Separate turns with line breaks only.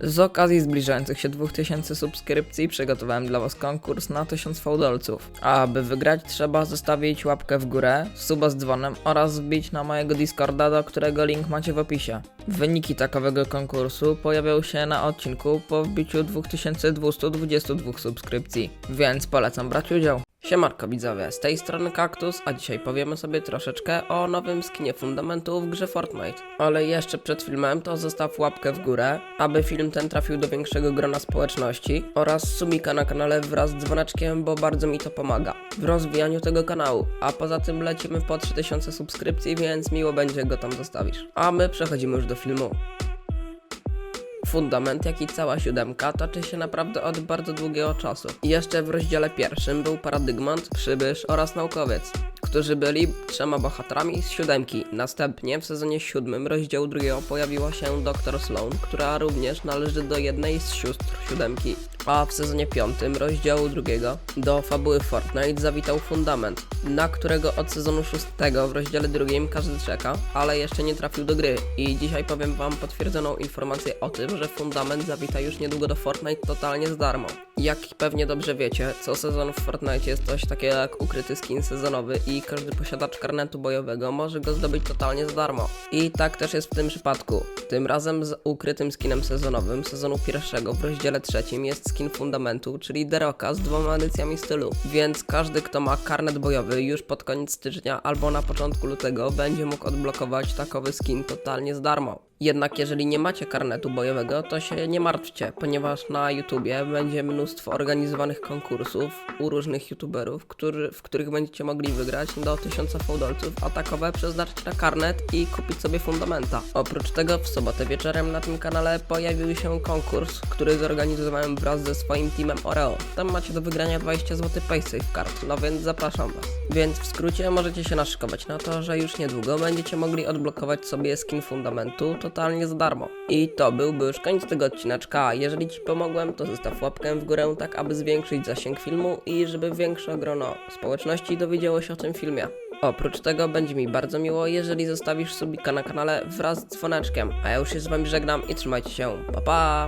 Z okazji zbliżających się 2000 subskrypcji przygotowałem dla Was konkurs na 1000 fałdolców. A aby wygrać trzeba zostawić łapkę w górę, suba z dzwonem oraz wbić na mojego Discorda, do którego link macie w opisie. Wyniki takowego konkursu pojawią się na odcinku po wbiciu 2222 subskrypcji, więc polecam brać udział. Siemarko widzowie, z tej strony Kaktus, a dzisiaj powiemy sobie troszeczkę o nowym skinie fundamentu w grze Fortnite. Ale jeszcze przed filmem to zostaw łapkę w górę, aby film ten trafił do większego grona społeczności oraz subika na kanale wraz z dzwoneczkiem, bo bardzo mi to pomaga w rozwijaniu tego kanału. A poza tym lecimy po 3000 subskrypcji, więc miło będzie go tam zostawisz. A my przechodzimy już do filmu. Fundament, jak i cała siódemka toczy się naprawdę od bardzo długiego czasu. Jeszcze w rozdziale pierwszym był paradygmat, przybysz oraz naukowiec, którzy byli trzema bohaterami z siódemki. Następnie w sezonie siódmym rozdziału drugiego pojawiła się Dr. Sloan, która również należy do jednej z sióstr siódemki. A w sezonie piątym rozdziału drugiego do fabuły Fortnite zawitał Fundament, na którego od sezonu szóstego w rozdziale drugim każdy czeka, ale jeszcze nie trafił do gry. I dzisiaj powiem wam potwierdzoną informację o tym, że Fundament zawita już niedługo do Fortnite totalnie z darmo. Jak pewnie dobrze wiecie, co sezon w Fortnite jest coś takiego jak ukryty skin sezonowy i każdy posiadacz karnetu bojowego może go zdobyć totalnie za darmo. I tak też jest w tym przypadku. Tym razem z ukrytym skinem sezonowym sezonu pierwszego w rozdziale trzecim jest skin fundamentu, czyli Deroka z dwoma edycjami stylu. Więc każdy, kto ma karnet bojowy już pod koniec stycznia albo na początku lutego będzie mógł odblokować takowy skin totalnie za darmo. Jednak jeżeli nie macie karnetu bojowego, to się nie martwcie, ponieważ na YouTubie będzie mnóstwo organizowanych konkursów u różnych YouTuberów, którzy, w których będziecie mogli wygrać do 1000 fałdolców, a takowe przeznaczyć na karnet i kupić sobie fundamenta. Oprócz tego w sobotę wieczorem na tym kanale pojawił się konkurs, który zorganizowałem wraz ze swoim teamem Oreo. Tam macie do wygrania 20 zł PaySafe kart, no więc zapraszam Was. Więc w skrócie możecie się naszykować na to, że już niedługo będziecie mogli odblokować sobie skin fundamentu totalnie za darmo. I to byłby już koniec tego odcineczka. Jeżeli Ci pomogłem, to zostaw łapkę w górę, tak aby zwiększyć zasięg filmu i żeby większe grono społeczności dowiedziało się o tym filmie. Oprócz tego będzie mi bardzo miło, jeżeli zostawisz subika na kanale wraz z dzwoneczkiem. A ja już się z Wami żegnam i trzymajcie się. Pa pa!